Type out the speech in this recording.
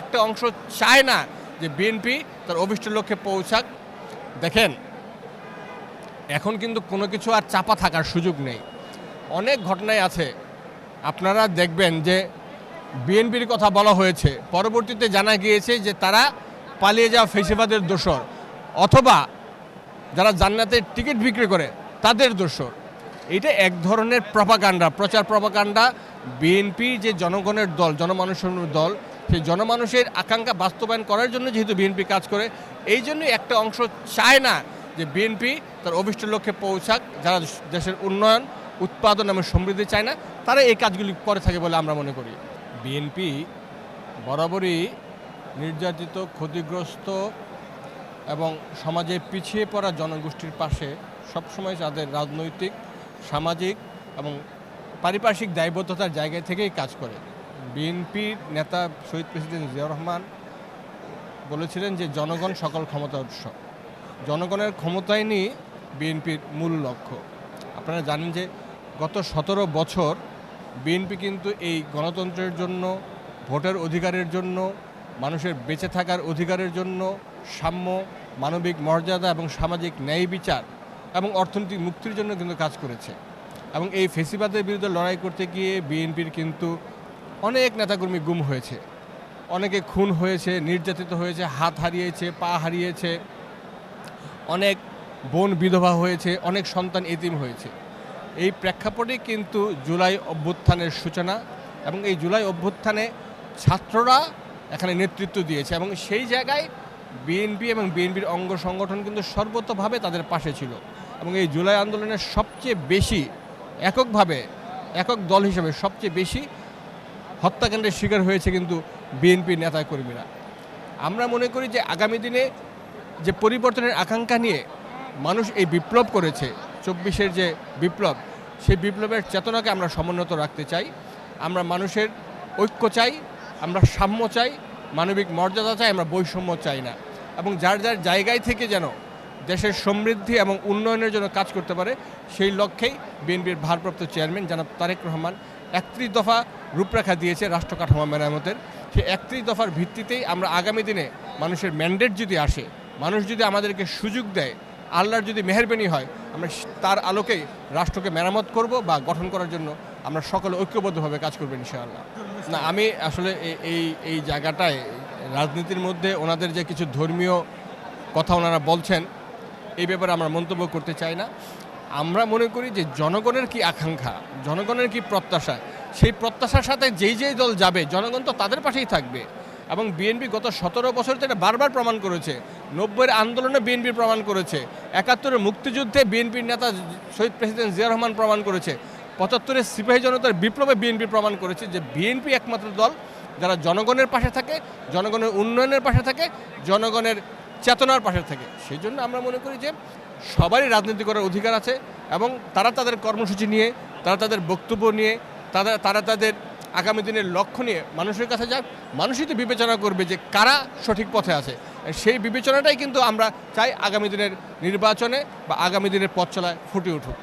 একটা অংশ চায় না যে বিএনপি তার অভিষ্ট লক্ষ্যে পৌঁছাক। দেখেন, এখন কিন্তু কোনো কিছু আর চাপা থাকার সুযোগ নেই। অনেক ঘটনায় আছে। আপনারা দেখবেন যে বিএনপির কথা বলা হয়েছে। পরবর্তীতে জানা গিয়েছে যে তারা পালিয়ে যাওয়া ফেসিবাদের দোষর অথবা যারা জান্নাতের টিকিট বিক্রি করে, তাদের দোষর। এটা এক ধরনের প্রপাকাণ্ডা প্রচার প্রপাকাণ্ডা বিএনপি যে জনগণের দল, জনমানুষের দল সেই জনমানুষের আকাঙ্ক্ষা বাস্তবায়ন করার জন্য যেহেতু বিএনপি কাজ করে, এই জন্যই একটা অংশ চায় না যে বিএনপি তার অভিষ্ট লক্ষ্যে পৌঁছাক, যারা দেশের উন্নয়ন, উৎপাদন এবং সমৃদ্ধি চায় না, তারা এই কাজগুলি করে থাকে বলে আমরা মনে করি। বিএনপি বরাবরই নির্যাতিত, ক্ষতিগ্রস্ত এবং সমাজে পিছিয়ে পড়া জনগোষ্ঠীর পাশে সবসময় তাদের রাজনৈতিক, সামাজিক এবং পারিপার্শ্বিক দায়বদ্ধতার জায়গা থেকেই কাজ করে। বিএনপির নেতা শহীদ প্রেসিডেন্ট জিয়াউর রহমান বলেছিলেন যে জনগণ সকল ক্ষমতা উৎস জনগণের ক্ষমতায় নিয়ে বিএনপির মূল লক্ষ্য। আপনারা জানেন যে গত সতেরো বছর বিএনপি কিন্তু এই গণতন্ত্রের জন্য, ভোটের অধিকারের জন্য, মানুষের বেঁচে থাকার অধিকারের জন্য সাম্য, মানবিক মর্যাদা এবং সামাজিক ন্যায় বিচার এবং অর্থনৈতিক মুক্তির জন্য কিন্তু কাজ করেছে। এবং এই ফেসিবাদের বিরুদ্ধে লড়াই করতে গিয়ে বিএনপির কিন্তু অনেক নেতাকর্মী গুম হয়েছে। অনেকে খুন হয়েছে, নির্যাতিত হয়েছে, হাত হারিয়েছে, পা হারিয়েছে। অনেক বোন বিধবা হয়েছে, অনেক সন্তান এতিম হয়েছে। এই প্রেক্ষাপটে কিন্তু জুলাই অভ্যুত্থানের সূচনা এবং এই জুলাই অভ্যুত্থানে ছাত্ররা এখানে নেতৃত্ব দিয়েছে এবং সেই জায়গায় বিএনপি এবং বিএনপির অঙ্গ সংগঠন কিন্তু সর্বতভাবে তাদের পাশে ছিল এবং এই জুলাই আন্দোলনের সবচেয়ে বেশি এককভাবে, একক দল হিসেবে সবচেয়ে বেশি হত্যাকাণ্ডের শিকার হয়েছে কিন্তু বিএনপির নেতা কর্মীরা আমরা মনে করি যে আগামী দিনে যে পরিবর্তনের আকাঙ্ক্ষা নিয়ে মানুষ এই বিপ্লব করেছে, চব্বিশের যে বিপ্লব, সেই বিপ্লবের চেতনাকে আমরা সমুন্নত রাখতে চাই। আমরা মানুষের ঐক্য চাই, আমরা সাম্য চাই, মানবিক মর্যাদা চাই, আমরা বৈষম্য চাই না। এবং যার যার জায়গায় থেকে যেন দেশের সমৃদ্ধি এবং উন্নয়নের জন্য কাজ করতে পারে, সেই লক্ষ্যেই বিএনপির ভারপ্রাপ্ত চেয়ারম্যান জনাব তারেক রহমান একত্রিশ দফা রূপরেখা দিয়েছে রাষ্ট্র কাঠামো মেরামতের। সেই একত্রিশ দফার ভিত্তিতেই আমরা আগামী দিনে মানুষের ম্যান্ডেট যদি আসে, মানুষ যদি আমাদেরকে সুযোগ দেয়, আল্লাহর যদি মেহরবানি হয়, আমরা তার আলোকেই রাষ্ট্রকে মেরামত করব বা গঠন করার জন্য আমরা সকলে ঐক্যবদ্ধভাবে কাজ করব ইনশাআল্লাহ। না, আমি আসলে এই এই জায়গাটায়, রাজনীতির মধ্যে ওনাদের যে কিছু ধর্মীয় কথা ওনারা বলছেন, এই ব্যাপারে আমরা মন্তব্য করতে চাই না। আমরা মনে করি যে জনগণের কি আকাঙ্ক্ষা, জনগণের কি প্রত্যাশা, সেই প্রত্যাশার সাথে যেই যেই দল যাবে, জনগণ তো তাদের পাশেই থাকবে। এবং বিএনপি গত সতেরো বছর থেকে বারবার প্রমাণ করেছে। নব্বইয়ের আন্দোলনে বিএনপি প্রমাণ করেছে। একাত্তরের মুক্তিযুদ্ধে বিএনপির নেতা শহীদ প্রেসিডেন্ট জিয়া রহমান প্রমাণ করেছে। পঁচাত্তরের সিপাহী জনতার বিপ্লবে বিএনপি প্রমাণ করেছে যে বিএনপি একমাত্র দল যারা জনগণের পাশে থাকে, জনগণের উন্নয়নের পাশে থাকে, জনগণের চেতনার পাশে থাকে। সেই জন্য আমরা মনে করি যে সবারই রাজনীতি করার অধিকার আছে এবং তারা তাদের কর্মসূচি নিয়ে, তারা তাদের বক্তব্য নিয়ে, তারা তারা তাদের আগামী দিনের লক্ষ্য নিয়ে মানুষের কাছে যাক, মানুষই তো বিবেচনা করবে যে কারা সঠিক পথে আছে। সেই বিবেচনাটাই কিন্তু আমরা চাই আগামী দিনের নির্বাচনে বা আগামী দিনের পথ চলায় ফুটে উঠুক।